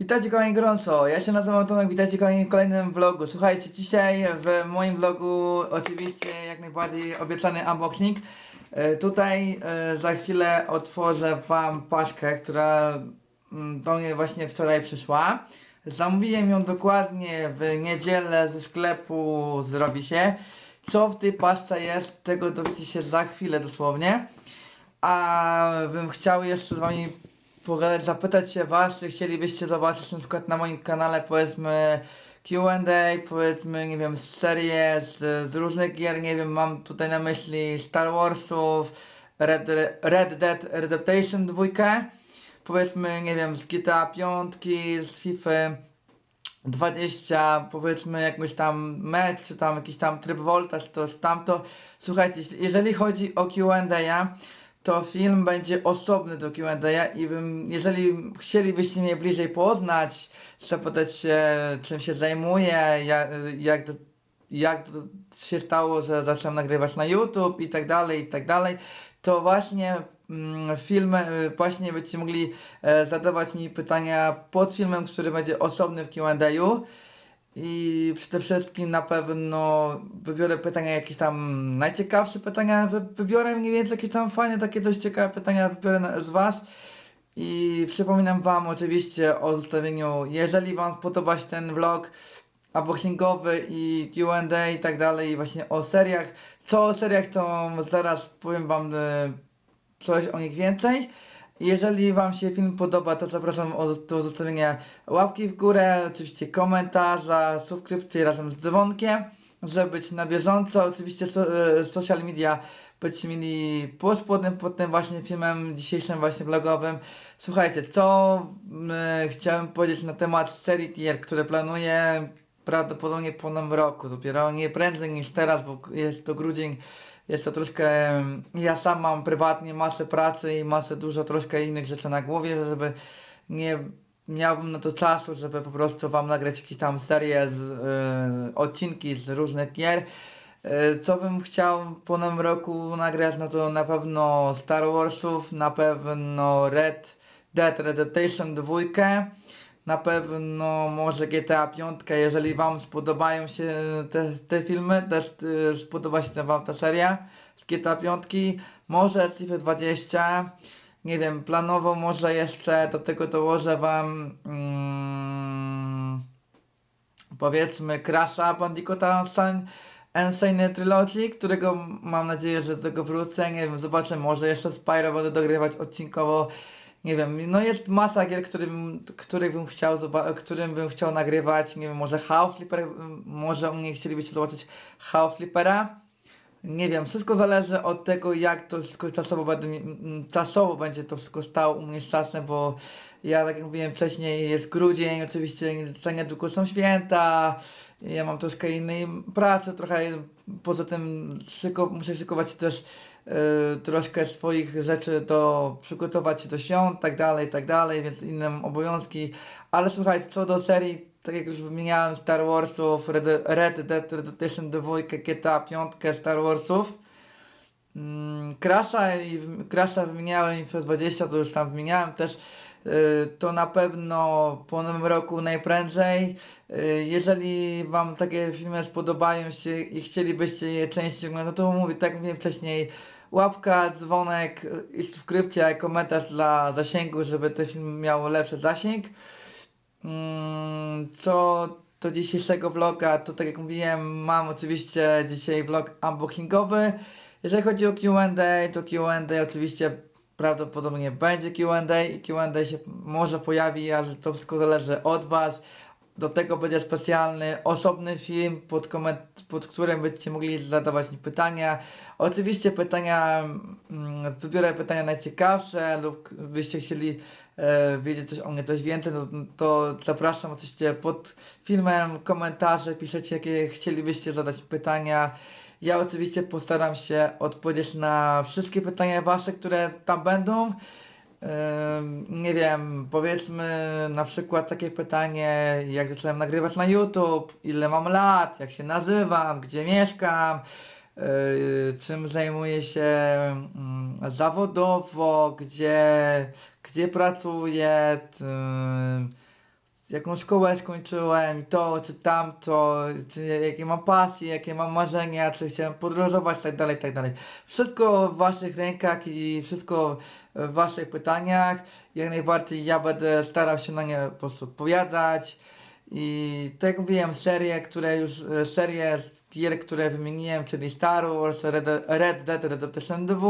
Witajcie kochani gorąco, ja się nazywam Tomek, witajcie kochani w kolejnym vlogu. Słuchajcie, dzisiaj w moim vlogu oczywiście jak najbardziej obiecany unboxing. E, Tutaj e, za chwilę otworzę wam paczkę, która mm, do mnie właśnie wczoraj przyszła. Zamówiłem ją dokładnie w niedzielę ze sklepu Zrobi się. Co w tej paczce jest, tego dowiecie się za chwilę dosłownie. A bym chciał jeszcze z wami pogadać, zapytać się was, czy chcielibyście zobaczyć na przykład na moim kanale powiedzmy Q&A, powiedzmy, nie wiem, serię z, z różnych gier, nie wiem, mam tutaj na myśli Star Warsów, Red, Red Dead Redemption 2, powiedzmy, nie wiem, z GTA 5, z FIFA 20, powiedzmy jakąś tam mecz, czy tam jakiś tam tryb voltage, to tamto. Słuchajcie, jeżeli chodzi o Q&A, to film będzie osobny do Q&A i bym, jeżeli chcielibyście mnie bliżej poznać, zapytać się czym się zajmuję, jak, jak, jak się stało, że zacząłem nagrywać na YouTube i tak dalej, i tak dalej, to właśnie mm, filmy, y, właśnie będziecie mogli e, zadawać mi pytania pod filmem, który będzie osobny w Q&A. I przede wszystkim na pewno wybiorę pytania jakieś tam najciekawsze pytania, wy- wybiorę mniej więcej jakieś tam fajne, takie dość ciekawe pytania wybiorę z Was. I przypominam Wam oczywiście o zostawieniu, jeżeli Wam podoba się ten vlog unboxingowy i Q&A i tak dalej, i właśnie o seriach. Co o seriach to zaraz powiem Wam e, coś o nich więcej. Jeżeli Wam się film podoba, to zapraszam do zostawienia łapki w górę, oczywiście komentarza, subskrypcji razem z dzwonkiem, żeby być na bieżąco. Oczywiście so, e, social media będziecie mieli pod pod tym właśnie filmem dzisiejszym właśnie vlogowym. Słuchajcie, co e, chciałem powiedzieć na temat serii gier, które planuję prawdopodobnie po nowym roku, dopiero nie prędzej niż teraz, bo jest to grudzień, jest to troszkę, em, ja sam mam prywatnie masę pracy i masę dużo troszkę innych rzeczy na głowie, żeby nie miałbym na to czasu, żeby po prostu wam nagrać jakieś tam serię, z, e, odcinki z różnych gier. E, Co bym chciał po nowym roku nagrać, no to na pewno Star Warsów, na pewno Red Dead Redemption 2, na pewno może GTA 5, jeżeli Wam spodobają się te, te filmy, też spodoba się Wam ta seria z GTA 5, może FIFA 20, nie wiem, planowo może jeszcze do tego dołożę Wam mm, powiedzmy Crash'a Bandicoota Insane- Insane Trilogy, którego mam nadzieję, że do tego wrócę, nie wiem, zobaczę, może jeszcze Spyro będę dogrywać odcinkowo, nie wiem, no jest masa gier, którym, których bym chciał którym bym chciał nagrywać, nie wiem, może House Flipper, może u mnie chcielibyście zobaczyć House Flippera, nie wiem, wszystko zależy od tego, jak to wszystko czasowo, będę, czasowo będzie to wszystko stało u mnie z czasem, bo ja, tak jak mówiłem wcześniej, jest grudzień, oczywiście za niedługo są święta, ja mam troszkę innej pracy, trochę poza tym szyko, muszę szykować też troszkę swoich rzeczy do przygotować się do świąt, tak dalej, tak dalej, więc inne obowiązki, ale słuchajcie, co do serii, tak jak już wymieniałem Star Warsów, Red, Red Dead Redemption 2, GTA 5, Star Warsów, Mm, Crasha i Crasha wymieniałem przez 20 to już tam wymieniałem też. Y, to na pewno po nowym roku najprędzej. Y, Jeżeli Wam takie filmy spodobają się i chcielibyście je częściej oglądać, no to mówię, tak jak mówiłem wcześniej, łapka, dzwonek i subskrypcja, komentarz dla zasięgu, żeby ten film miał lepszy zasięg. Mm, Co do dzisiejszego vloga, to tak jak mówiłem, mam oczywiście dzisiaj vlog unboxingowy. Jeżeli chodzi o Q&A, to Q&A oczywiście prawdopodobnie będzie Q&A i Q&A się może pojawi, ale to wszystko zależy od Was. Do tego będzie specjalny, osobny film, pod, koment- pod którym będziecie mogli zadawać mi pytania. Oczywiście pytania, mm, wybiorę pytania najciekawsze lub byście chcieli e, wiedzieć coś o mnie, coś więcej, no, to zapraszam oczywiście pod filmem, komentarze, piszecie jakie chcielibyście zadać pytania. Ja oczywiście postaram się odpowiedzieć na wszystkie pytania wasze, które tam będą. Nie wiem, powiedzmy na przykład takie pytanie, jak zacząłem nagrywać na YouTube, ile mam lat, jak się nazywam, gdzie mieszkam, yy, czym zajmuję się mm, zawodowo, gdzie, gdzie pracuję, jaką szkołę skończyłem, to czy tamto, czy jakie mam pasje, jakie mam marzenia, czy chciałem podróżować, tak dalej, tak dalej. Wszystko w waszych rękach i wszystko w waszych pytaniach. Jak najbardziej ja będę starał się na nie po prostu odpowiadać. I tak jak mówiłem, serie, które już, serie gier, które wymieniłem, czyli Star Wars, Red, Red Dead Redemption 2,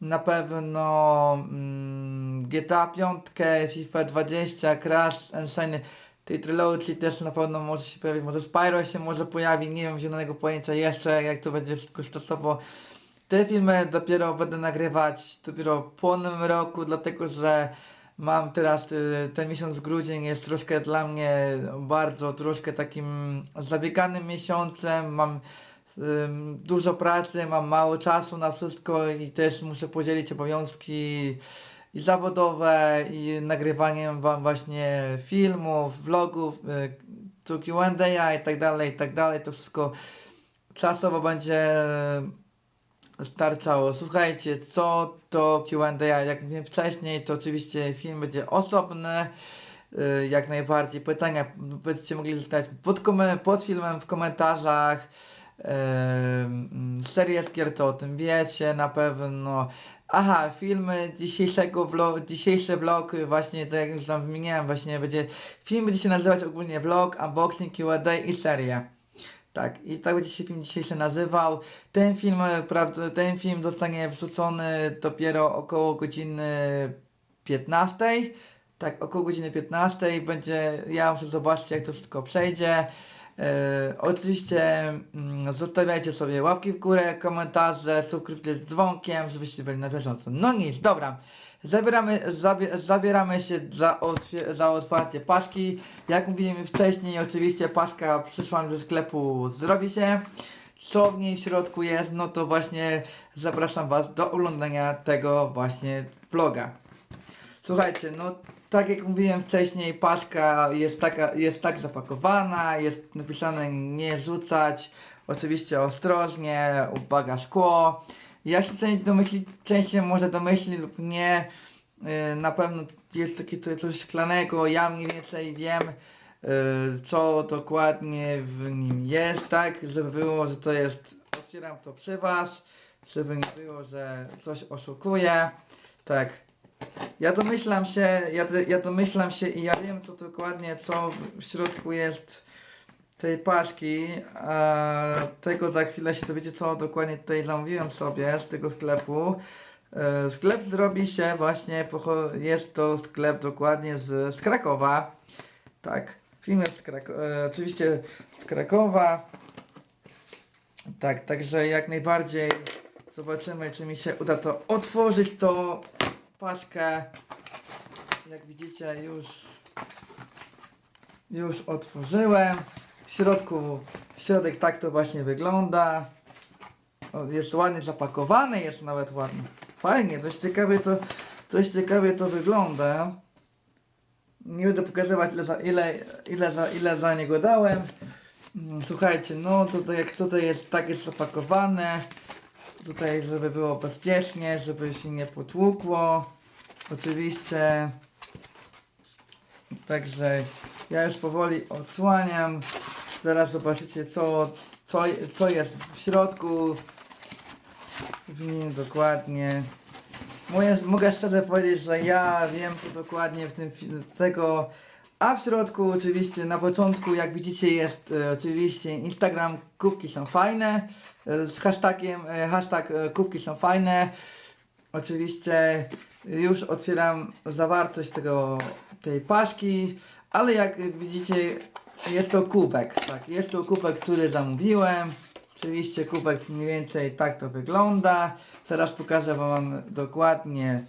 na pewno mm, GTA 5, FIFA 20, Crash and Shiny. Tej trylogii też na pewno może się pojawić, może Spyro się może pojawi, nie wiem zielonego pojęcia jeszcze, jak to będzie wszystko stosowo. Te filmy dopiero będę nagrywać dopiero po nowym roku, dlatego że mam teraz y, ten miesiąc grudzień jest troszkę dla mnie bardzo troszkę takim zabieganym miesiącem. Mam dużo pracy, mam mało czasu na wszystko i też muszę podzielić obowiązki i zawodowe i nagrywaniem wam właśnie filmów, vlogów, y, tu Q&A i tak dalej, i tak dalej. To wszystko czasowo będzie starczało. Słuchajcie, co to Q&A, jak mówiłem wcześniej, to oczywiście film będzie osobny, y, jak najbardziej. Pytania będziecie mogli zadać pod, pod filmem w komentarzach. Yy, serię gier to o tym wiecie na pewno. Aha, filmy dzisiejszego vlog, dzisiejszy vlog, właśnie tak jak już tam wymieniałem, właśnie będzie, film będzie się nazywać ogólnie vlog, unboxing, Q&A i seria. Tak, i tak będzie się film dzisiejszy nazywał. Ten film, e, prawda, ten film zostanie wrzucony dopiero około godziny 15. Tak, około godziny 15 będzie, ja muszę zobaczyć jak to wszystko przejdzie. E, oczywiście mm, zostawiajcie sobie łapki w górę, komentarze, subskrypcje z dzwonkiem, żebyście byli na bieżąco. No nic, dobra. Zabieramy, zabie, zabieramy się za, za otwarcie paczki. Jak mówiłem wcześniej, oczywiście paczka przyszła ze sklepu Zrobi się. Co w niej w środku jest, no to właśnie zapraszam Was do oglądania tego właśnie vloga. Słuchajcie, no tak jak mówiłem wcześniej, paczka jest, taka, jest tak zapakowana, jest napisane nie rzucać, oczywiście ostrożnie, uwaga szkło. Ja się część domyśli, część się może domyśli lub nie, yy, na pewno jest takie to- coś szklanego, ja mniej więcej wiem yy, co dokładnie w nim jest, tak, żeby było, że to jest, otwieram to przy Was, żeby nie było, że coś oszukuje, tak. Ja domyślam się, ja, ja domyślam się i ja wiem co dokładnie, co w środku jest tej paczki, a tego za chwilę się dowiecie, co dokładnie tutaj zamówiłem sobie z tego sklepu. E, Sklep zrobi się właśnie, jest to sklep dokładnie z, z Krakowa. Tak, film jest z Krako- e, oczywiście z Krakowa. Tak, także jak najbardziej zobaczymy, czy mi się uda to otworzyć, to paczkę. Jak widzicie, już, już otworzyłem. W środku, środek tak to właśnie wygląda. O, jest ładnie zapakowany, jest nawet ładnie. Fajnie, dość ciekawie to, dość ciekawie to wygląda. Nie będę pokazywać ile za, ile, ile za, ile za niego dałem. Mm, Słuchajcie, no tutaj jak tutaj jest tak jest zapakowane. Tutaj, żeby było bezpiecznie, żeby się nie potłukło. Oczywiście. Także ja już powoli odsłaniam. Zaraz zobaczycie co, co, co jest w środku. W nim dokładnie. Moje, mogę szczerze powiedzieć, że ja wiem co dokładnie w tym tego. A w środku oczywiście na początku jak widzicie jest e, oczywiście Instagram kubki są fajne e, z hashtagiem e, hashtag e, kubki są fajne. Oczywiście już otwieram zawartość tego, tej paczki, ale jak widzicie jest to kubek, tak, jest to kubek, który zamówiłem. Oczywiście kubek mniej więcej tak to wygląda. Teraz pokażę wam dokładnie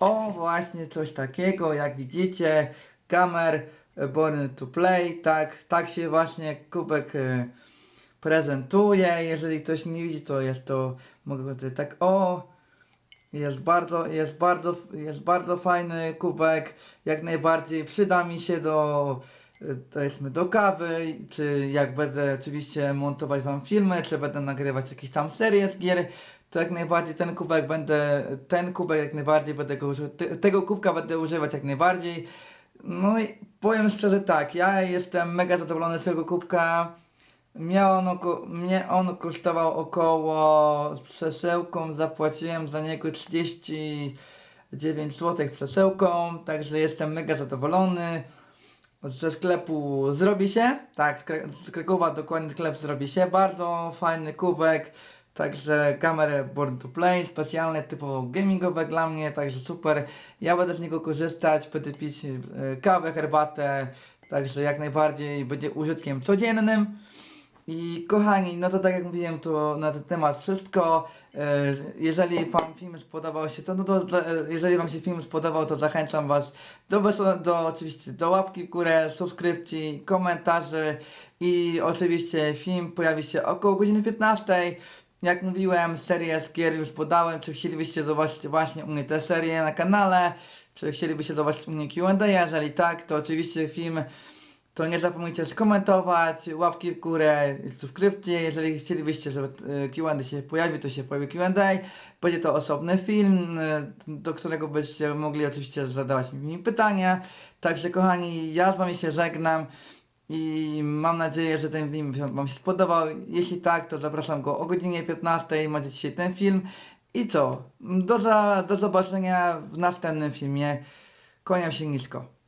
o właśnie coś takiego, jak widzicie, kamer Born to Play, tak, tak się właśnie kubek e, prezentuje. Jeżeli ktoś nie widzi, to jest to, mogę powiedzieć tak, o, jest bardzo, jest bardzo, jest bardzo fajny kubek, jak najbardziej przyda mi się do, y, powiedzmy, do kawy, czy jak będę oczywiście montować wam filmy, czy będę nagrywać jakieś tam serie z gier, to jak najbardziej ten kubek będę, ten kubek jak najbardziej będę go używał, te, tego kubka będę używać jak najbardziej. No i powiem szczerze tak, ja jestem mega zadowolony z tego kubka. Miał on oko, mnie on kosztował około z przesyłką, zapłaciłem za niego 39 zł przesyłką, także jestem mega zadowolony. Ze sklepu zrobi się, tak, z Kra- z Krakowa dokładnie sklep zrobi się, bardzo fajny kubek, także kamerę Born to Play, specjalne typowo gamingowe dla mnie, także super, ja będę z niego korzystać, będę pić e, kawę, herbatę, także jak najbardziej będzie użytkiem codziennym. I kochani, no to tak jak mówiłem, to na ten temat wszystko. E, Jeżeli Wam film spodobał się, to, no to e, jeżeli Wam się film spodobał, to zachęcam Was do, do, oczywiście do łapki w górę, subskrypcji, komentarzy i oczywiście film pojawi się około godziny 15. Jak mówiłem, serię z gier już podałem, czy chcielibyście zobaczyć właśnie u mnie tę serię na kanale, czy chcielibyście zobaczyć u mnie Q&A, jeżeli tak, to oczywiście film to nie zapomnijcie skomentować, łapki w górę, subskrypcje, jeżeli chcielibyście, żeby e, Q&A się pojawił, to się pojawi Q&A, będzie to osobny film, e, do którego byście mogli oczywiście zadawać mi pytania, także kochani, ja z wami się żegnam i mam nadzieję, że ten film wam się spodobał, jeśli tak, to zapraszam go o godzinie 15, macie dzisiaj ten film. I co, do, za, do zobaczenia w następnym filmie, kłaniam się nisko.